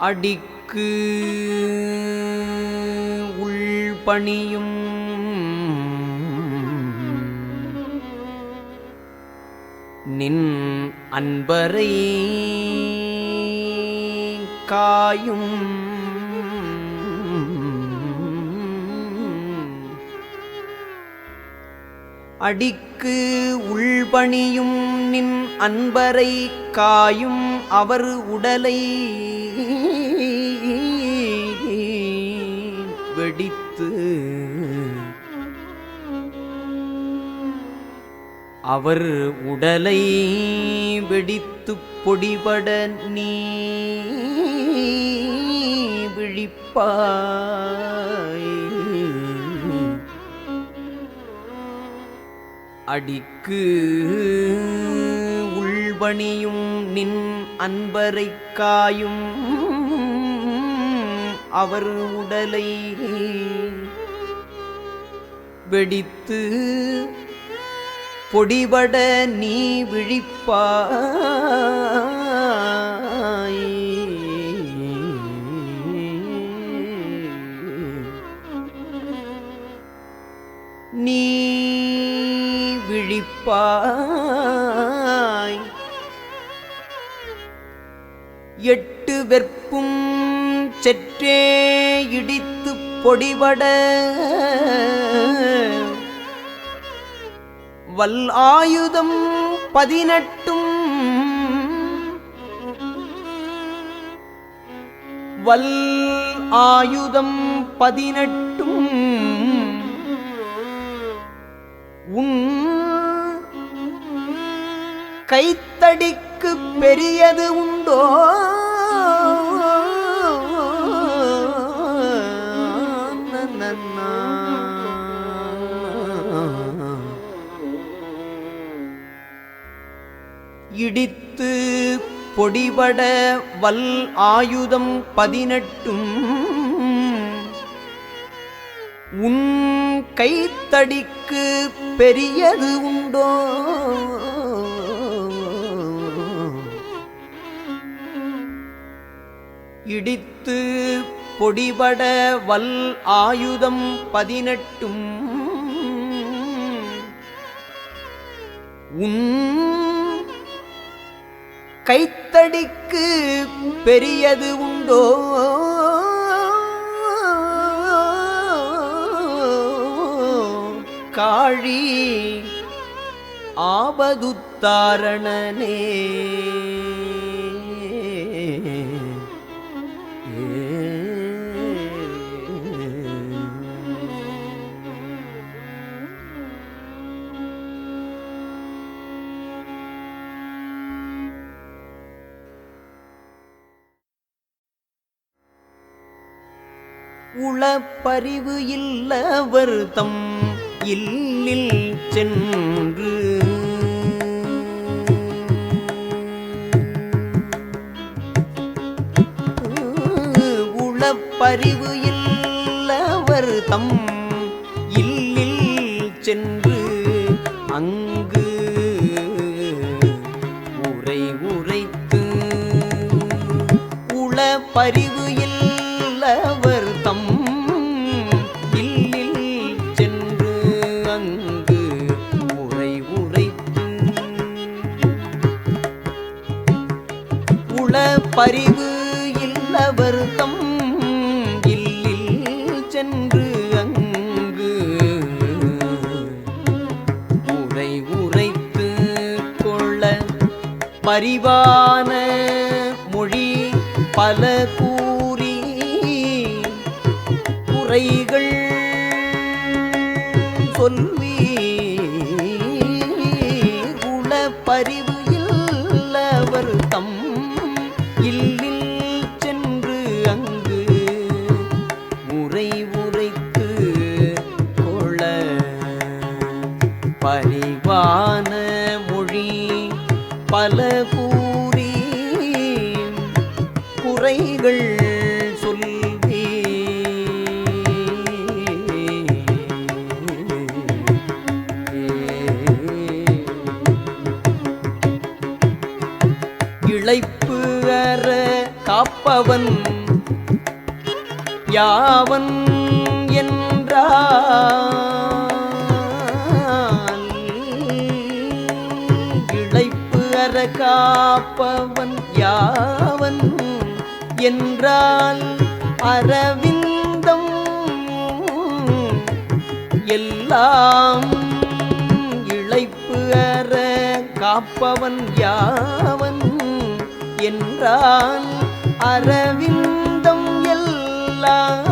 அடிக்கு உள்பணியும். நின் அன்பரை காயும். அடிக்கு உள்பணியும் நின் அன்பரை காயும். அவர் உடலை வெடித்து அவர் உடலை வெடித்து பொடிபட நீ விழிப்பாய். அடிக்கு உள்வணியும் நின் அன்பரைக் காயும் அவர் உடலை வெடித்து பொடிபட நீ விழிப்பாய். நீ விழிப்பாய். செற்றே இடித்து பொடிபட. வல் ஆயுதம் பதினெட்டும். வல் ஆயுதம் பதினெட்டும். உன் கைத்தடிக்கு பெரியது உண்டோ? பிடித்து பொடிபட வல் ஆயுதம் பதினெட்டும். உன் கைத்தடிக்கு பெரியது உண்டோ? இடித்து பொடிபட வல் ஆயுதம் பதினெட்டும். உன் கைத்தடிக்கு பெரியது உண்டோ? காழி ஆபதுத்தாரணனே. உளப்பறிவு இல்லவர் தம் இல்லில் சென்று. உளப்பறிவு இல்லவர் தம் இல்லில் சென்று. அங்கு உரை உரைத்து உளப்பறிவு பரிவு இல்லவர் தம் இல்லில் சென்று அங்கு உரை உரைத்து கொள்ள பரிவான மொழி பல கூறி குறைகள் சொல்வீர். பல கூறி குறைகள் சொல்வி இழைப்பு அற காப்பவன் யாவன் என்றான் அற காப்பவன் யாவன் என்றால் அரவிந்தம் எல்லாம் இழைப்பு அற காப்பவன் யாவன் என்றால் அரவிந்தம் எல்லாம்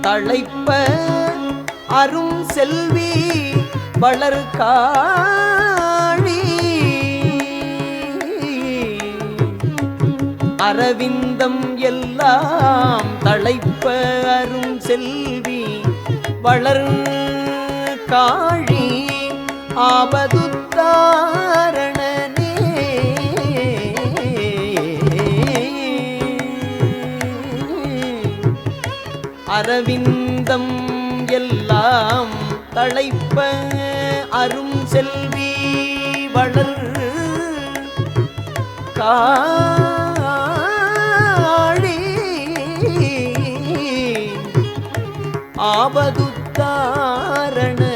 தழைப்ப அரும் செல்வி வளரு வளர்காழி அரவிந்தம் எல்லாம் தழைப்ப அரும் செல்வி வளர் காழி ஆபதுத்தாரணனே அரவிந்தம் எல்லாம் தழைப்ப அரும் செல்வி வளர் காழி ஆபதுத்தாரண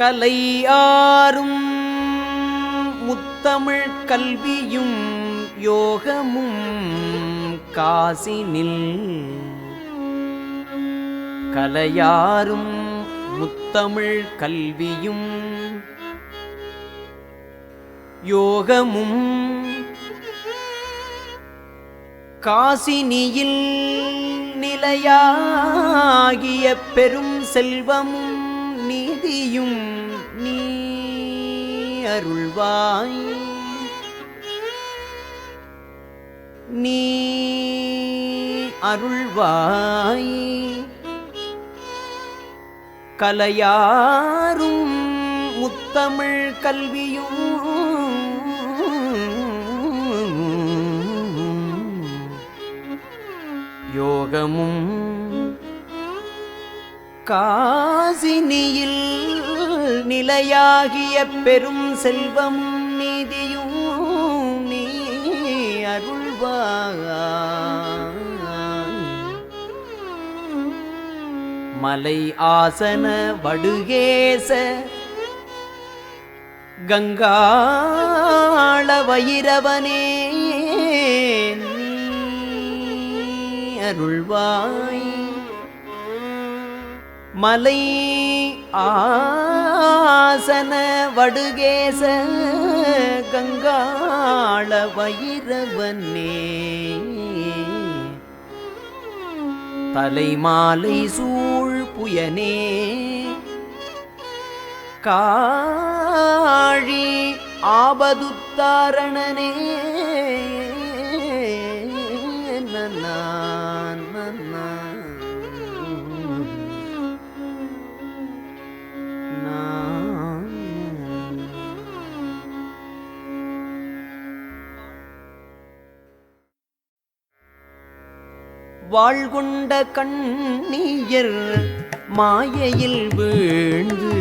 கலை ஆறும் முத்தமிழ் கல்வியும் யோகமும் காசினில். கலையாரும் முத்தமிழ் கல்வியும் யோகமும் காசினியில் நிலையாகிய பெரும் செல்வமும் அருள்வாய். நீ அருள்வாய். கலையாரும் முத்தமிழ் கல்வியும் யோகமும் காசினியில் நிலையாகிய பெரும் செல்வம் நீதியும் நீ அருள்வாய். மலை ஆசன வடுகேச கங்காள வைரவனே நீ அருள்வாய். மலை ஆசன வடுகேச கங்காள வைரவனே தலைமாலை சூழ் புயனே. காழி ஆபதுத்தாரணனே. வாழ்கொண்ட கண்ணீயர் மாயையில் வீழ்ந்து.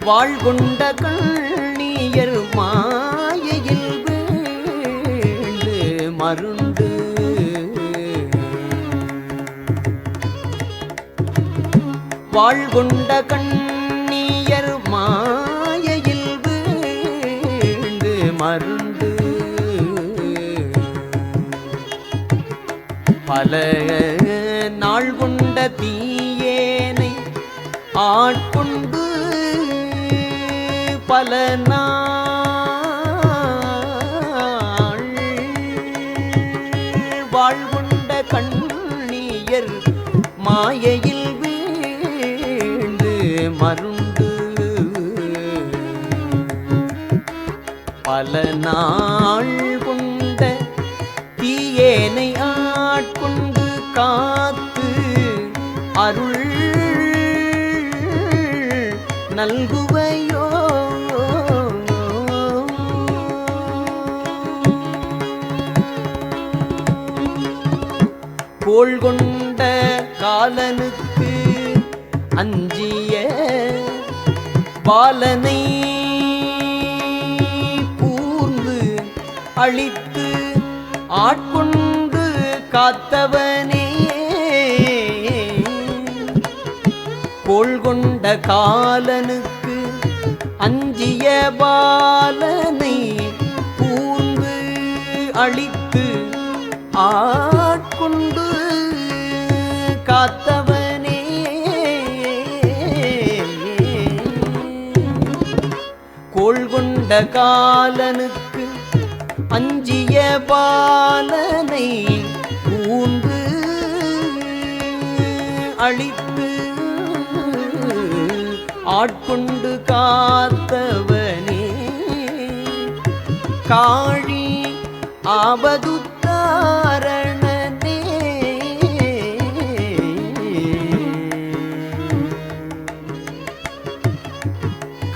வாழ்கொண்ட கண்ணீயர் மாயையில் வீழ்ந்து மருண்டு. வாழ்கொண்ட கண்ணீர் மருந்து. பல நாள் கொண்ட தீயேனை ஆட்கொண்டு பல நாள் வாழ்கொண்ட கண்ணீயர் மாயையில் வீழ்ந்து மருந்து பல நாள் கொண்ட தீயேனை ஆட்கொண்டு காத்து அருள் நல்குவையோ? கோள் கொண்ட காலனுக்கு அஞ்சிய பாலனை அழித்து ஆட்கொண்டு காத்தவனே. கொள்கொண்ட காலனுக்கு அஞ்சிய பாலனை கூர்ந்து அழித்து ஆட்கொண்டு காத்தவனே. கோள் காலனுக்கு பாலனை ஊன்று அழித்து ஆட்கொண்டு காத்தவனே. காழி ஆபதுத்தாரணனே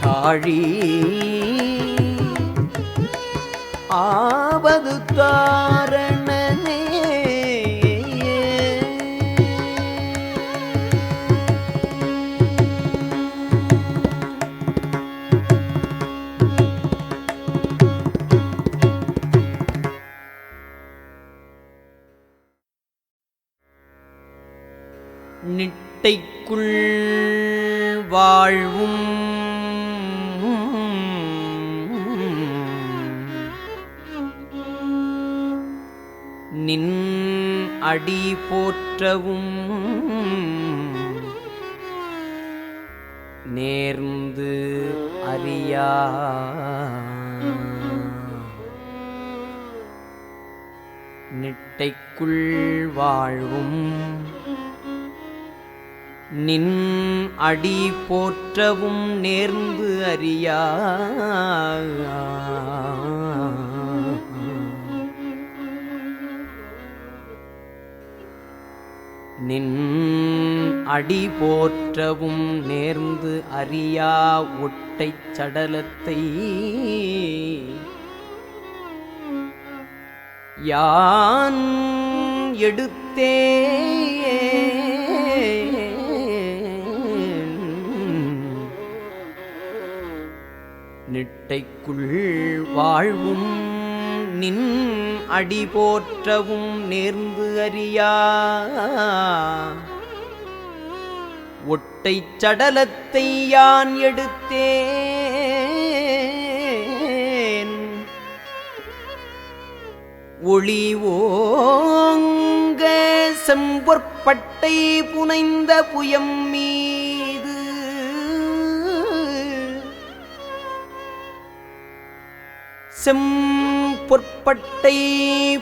காழி ஆபது நிட்டைக்குள் வாழ்வும் அடி போற்றவும் நேர்ந்து அறியா. நிட்டைக்குள் வாழ்வும் நின் அடி போற்றவும் நேர்ந்து அறியா. நின் அடி போற்றவும் நேர்ந்து அறியா ஒட்டைச் சடலத்தை. யான் எடுத்தே நிட்டைக்குள் வாழ்வும் நின் அடி போற்றவும் நேர்ந்து அறியா. ஒட்டை சடலத்தை யான் எடுத்தேன்? ஒளி ஓங்க செம்பொற்பட்டை புனைந்த புயம் மீது. செம் பொற்பட்டை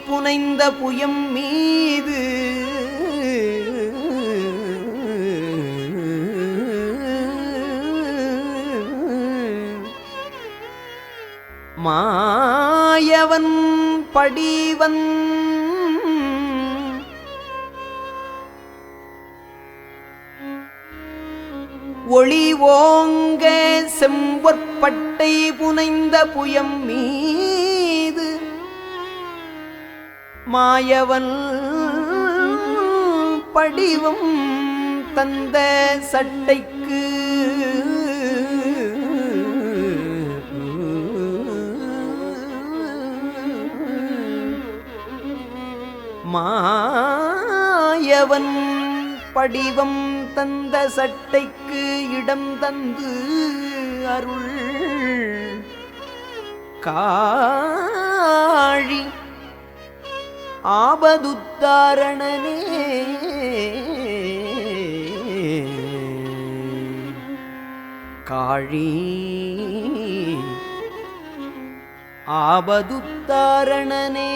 புனைந்த புயம் மீது. மாயவன் படிவன். ஒளி ஓங்க செம்பொற்பட்டை புனைந்த புயம் மீது மாயவன் படிவம் தந்த சட்டைக்கு மாயவன் படிவம் தந்த சட்டைக்கு இடம் தந்து அருள் காழி ஆபதுத்தாரணனே காழி ஆபதுத்தாரணனே